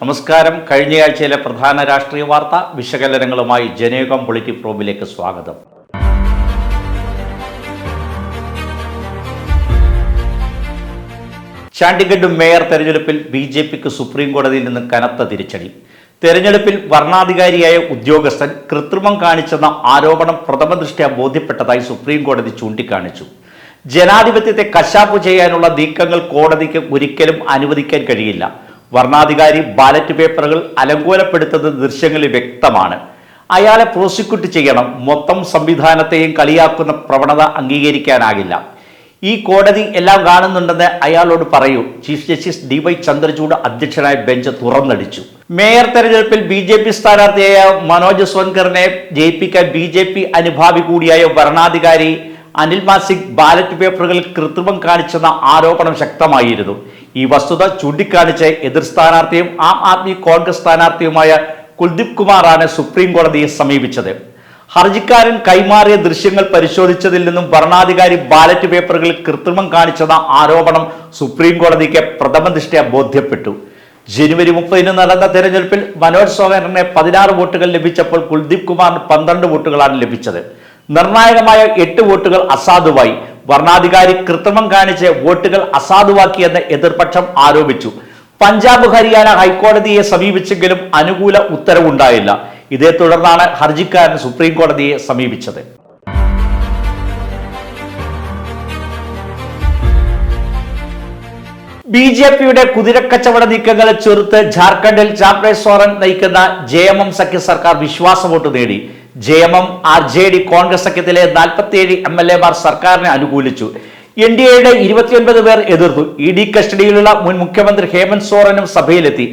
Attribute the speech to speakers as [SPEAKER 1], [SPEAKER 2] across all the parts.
[SPEAKER 1] നമസ്കാരം. കഴിഞ്ഞയാഴ്ചയിലെ പ്രധാന രാഷ്ട്രീയ വാർത്ത വിശകലനങ്ങളുമായി ജനയുഗം പൊളിറ്റി പ്രോബിലേക്ക് സ്വാഗതം. ചാണ്ടിഗഡ് മേയർ തെരഞ്ഞെടുപ്പിൽ ബി ജെ പിക്ക് സുപ്രീം കോടതിയിൽ നിന്ന് കനത്ത തിരിച്ചടി. തെരഞ്ഞെടുപ്പിൽ വർണാധികാരിയായ ഉദ്യോഗസ്ഥൻ കൃത്രിമം കാണിച്ചെന്ന ആരോപണം പ്രഥമ ദൃഷ്ട്യാ ബോധ്യപ്പെട്ടതായി സുപ്രീം കോടതി ചൂണ്ടിക്കാണിച്ചു. ജനാധിപത്യത്തെ കശാപ്പ് ചെയ്യാനുള്ള നീക്കങ്ങൾ കോടതിക്ക് ഒരിക്കലും അനുവദിക്കാൻ കഴിയില്ല. വർണാധികാരി ബാലറ്റ് പേപ്പറുകൾ അലങ്കോലപ്പെടുത്തുന്ന ദൃശ്യങ്ങളിൽ വ്യക്തമാണ്. അയാളെ പ്രോസിക്യൂട്ട് ചെയ്യണം. മൊത്തം സംവിധാനത്തെയും കളിയാക്കുന്ന പ്രവണത അംഗീകരിക്കാനാകില്ല. ഈ കോടതി എല്ലാം കാണുന്നുണ്ടെന്ന് അയാളോട് പറയൂ. Chief justice D Y Chandrachud അധ്യക്ഷനായ ബെഞ്ച് തുറന്നടിച്ചു. മേയർ തെരഞ്ഞെടുപ്പിൽ ബി ജെ പി സ്ഥാനാർത്ഥിയായ മനോജ് സോൻകറിനെ ജയിപ്പിക്കാൻ ബി ജെ പി അനുഭാവി കൂടിയായ ഭരണാധികാരി അനിൽ മാസിക് ബാലറ്റ് പേപ്പറുകളിൽ കൃത്രിമം കാണിച്ചെന്ന ആരോപണം ശക്തമായിരുന്നു. ഈ വസ്തുത ചൂണ്ടിക്കാണിച്ച് എതിർ സ്ഥാനാർത്ഥിയും ആം ആദ്മി കോൺഗ്രസ് സ്ഥാനാർത്ഥിയുമായ കുൽദീപ് കുമാറാണ് സുപ്രീം കോടതിയെ സമീപിച്ചത്. ഹർജിക്കാരൻ കൈമാറിയ ദൃശ്യങ്ങൾ പരിശോധിച്ചതിൽ നിന്നും ഭരണാധികാരി ബാലറ്റ് പേപ്പറുകളിൽ കൃത്രിമം കാണിച്ചെന്ന ആരോപണം സുപ്രീം കോടതിക്ക് പ്രഥമ ദൃഷ്ടിയാ ബോധ്യപ്പെട്ടു. ജനുവരി മുപ്പതിന് നടന്ന തെരഞ്ഞെടുപ്പിൽ മനോജ് സോഹറിന് പതിനാറ് വോട്ടുകൾ ലഭിച്ചപ്പോൾ കുൽദീപ് കുമാറിന് പന്ത്രണ്ട് വോട്ടുകളാണ് ലഭിച്ചത്. നിർണായകമായ എട്ട് വോട്ടുകൾ അസാധുവായി. വർണാധികാരി കൃത്രിമം കാണിച്ച് വോട്ടുകൾ അസാധുവാക്കിയെന്ന് എതിർപക്ഷം ആരോപിച്ചു. പഞ്ചാബ് ഹരിയാന ഹൈക്കോടതിയെ സമീപിച്ചെങ്കിലും അനുകൂല ഉത്തരവുണ്ടായില്ല. ഇതേ തുടർന്നാണ് ഹർജിക്കാരൻ സുപ്രീം കോടതിയെ സമീപിച്ചത്. ബി ജെ പിയുടെ കുതിരക്കച്ചവട നീക്കങ്ങളെ ചെറുത്ത് ജാർഖണ്ഡിൽ ചാപ്രെ സോറൻ നയിക്കുന്ന ജെ എം എം സഖ്യ സർക്കാർ വിശ്വാസവോട്ട് നേടി. J M M R J D Congress സഖ്യത്തിലെ നാൽപ്പത്തിയേഴ് എം എൽ എമാർ സർക്കാരിനെ അനുകൂലിച്ചു. എൻ ഡി എയുടെ ഇരുപത്തിയൊൻപത് പേർ എതിർത്തു. ഇ ഡി കസ്റ്റഡിയിലുള്ള മുൻ മുഖ്യമന്ത്രി ഹേമന്ത് സോറനും സഭയിലെത്തി.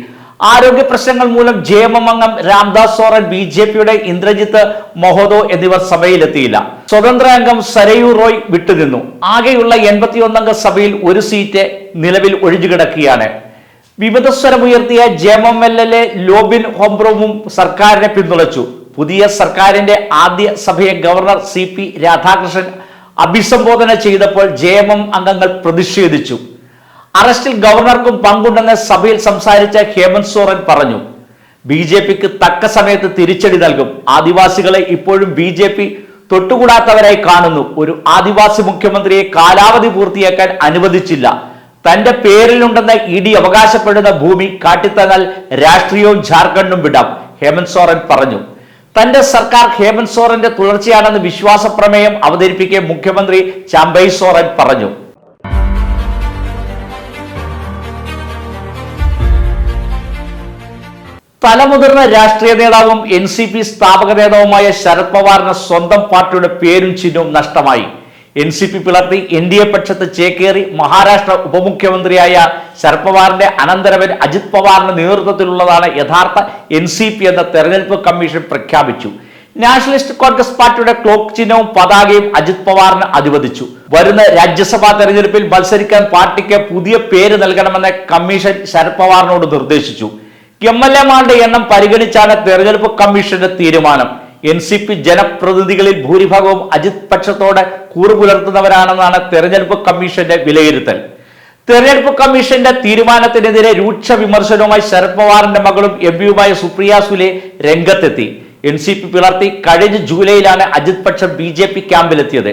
[SPEAKER 1] ആരോഗ്യ പ്രശ്നങ്ങൾ മൂലം ജെ എം എം അംഗം രാംദാസ് സോറൻ ബി ജെ പിയുടെ ഇന്ദ്രജിത്ത് മൊഹോദോ എന്നിവർ സഭയിലെത്തിയില്ല. സ്വതന്ത്ര അംഗം സരയു റോയ് വിട്ടുനിന്നു. ആകെയുള്ള എൺപത്തിയൊന്നംഗ സഭയിൽ ഒരു സീറ്റ് നിലവിൽ ഒഴിഞ്ഞുകിടക്കുകയാണ് വിമതസ്വരമുയർത്തിയ J M M L L A Lobin ഹോംബ്രോമും സർക്കാരിനെ പിന്തുണച്ചു. പുതിയ സർക്കാരിന്റെ ആദ്യ സഭയെ ഗവർണർ സി പി രാധാകൃഷ്ണൻ അഭിസംബോധന ചെയ്തപ്പോൾ ജെ എം എം അംഗങ്ങൾ പ്രതിഷേധിച്ചു. അറസ്റ്റിൽ ഗവർണർക്കും പങ്കുണ്ടെന്ന് സഭയിൽ സംസാരിച്ച ഹേമന്ത് സോറൻ പറഞ്ഞു ബി ജെ പിക്ക് തക്ക സമയത്ത് തിരിച്ചടി നൽകും. ആദിവാസികളെ ഇപ്പോഴും ബി ജെ പി തൊട്ടുകൂടാത്തവരായി കാണുന്നു. ഒരു ആദിവാസി മുഖ്യമന്ത്രിയെ കാലാവധി പൂർത്തിയാക്കാൻ അനുവദിച്ചില്ല. തന്റെ പേരിലുണ്ടെന്ന് ഇ ഡി അവകാശപ്പെടുന്ന ഭൂമി കാട്ടിത്തന്നാൽ രാഷ്ട്രീയവും ജാർഖണ്ഡും വിടാം ഹേമന്ത് സോറൻ പറഞ്ഞു. തന്റെ സർക്കാർ ഹേമന്ത് സോറന്റെ തുടർച്ചയാണെന്ന് വിശ്വാസ പ്രമേയം അവതരിപ്പിക്കെ മുഖ്യമന്ത്രി ചാമ്പൈ സോറൻ പറഞ്ഞു. തലമുതിർന്ന രാഷ്ട്രീയ നേതാവും എൻ സി പി സ്ഥാപക നേതാവുമായ ശരത് പവാറിന് സ്വന്തം പാർട്ടിയുടെ പേരും ചിഹ്നവും നഷ്ടമായി. എൻ സി പി പിളർത്തി എൻ ഡി എ പക്ഷത്ത് ചേക്കേറി മഹാരാഷ്ട്ര ഉപമുഖ്യമന്ത്രിയായ ശരത് പവാറിന്റെ അനന്തരവൻ അജിത് പവാറിന്റെ നേതൃത്വത്തിലുള്ളതാണ് യഥാർത്ഥ എൻ സി പി എന്ന തെരഞ്ഞെടുപ്പ് കമ്മീഷൻ പ്രഖ്യാപിച്ചു. നാഷണലിസ്റ്റ് കോൺഗ്രസ് പാർട്ടിയുടെ ക്ലോക്ക് ചിഹ്നവും പതാകയും അജിത് പവാറിന് അനുവദിച്ചു വരുന്ന രാജ്യസഭാ തെരഞ്ഞെടുപ്പിൽ മത്സരിക്കാൻ പാർട്ടിക്ക് പുതിയ പേര് നൽകണമെന്ന് കമ്മീഷൻ ശരത് പവാറിനോട് നിർദ്ദേശിച്ചു. എം എൽ എമാരുടെ എണ്ണം പരിഗണിച്ചാണ് തെരഞ്ഞെടുപ്പ് കമ്മീഷന്റെ തീരുമാനം. എൻ സി പി ജനപ്രതിനിധികളിൽ ഭൂരിഭാഗവും അജിത് പക്ഷത്തോട് കൂറു പുലർത്തുന്നവരാണെന്നാണ് തെരഞ്ഞെടുപ്പ് കമ്മീഷന്റെ വിലയിരുത്തൽ. തെരഞ്ഞെടുപ്പ് കമ്മീഷന്റെ തീരുമാനത്തിനെതിരെ രൂക്ഷ വിമർശനവുമായി ശരത് പവാറിന്റെ മകളും എം പിയുമായ സുപ്രിയ സുലെ രംഗത്തെത്തി. എൻ സി പി പിളർത്തി കഴിഞ്ഞ ജൂലൈയിലാണ് അജിത് പക്ഷം ബി ജെ പി ക്യാമ്പിലെത്തിയത്.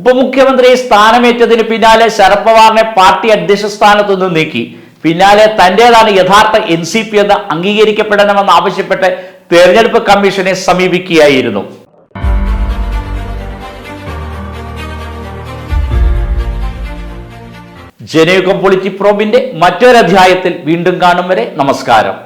[SPEAKER 1] ഉപമുഖ്യമന്ത്രിയെ സ്ഥാനമേറ്റതിന് പിന്നാലെ ശരത് പവാറിനെ പാർട്ടി അധ്യക്ഷ സ്ഥാനത്തു നിന്ന് നീക്കി. പിന്നാലെ തന്റേതാണ് യഥാർത്ഥ എൻ സി പി എന്ന് അംഗീകരിക്കപ്പെടണമെന്ന് ആവശ്യപ്പെട്ട് തെരഞ്ഞെടുപ്പ് കമ്മീഷനെ സമീപിക്കുകയായിരുന്നു. ജനയുഗം പൊളിറ്റി പ്രോബിന്റെ മറ്റൊരധ്യായത്തിൽ വീണ്ടും കാണും വരെ നമസ്കാരം.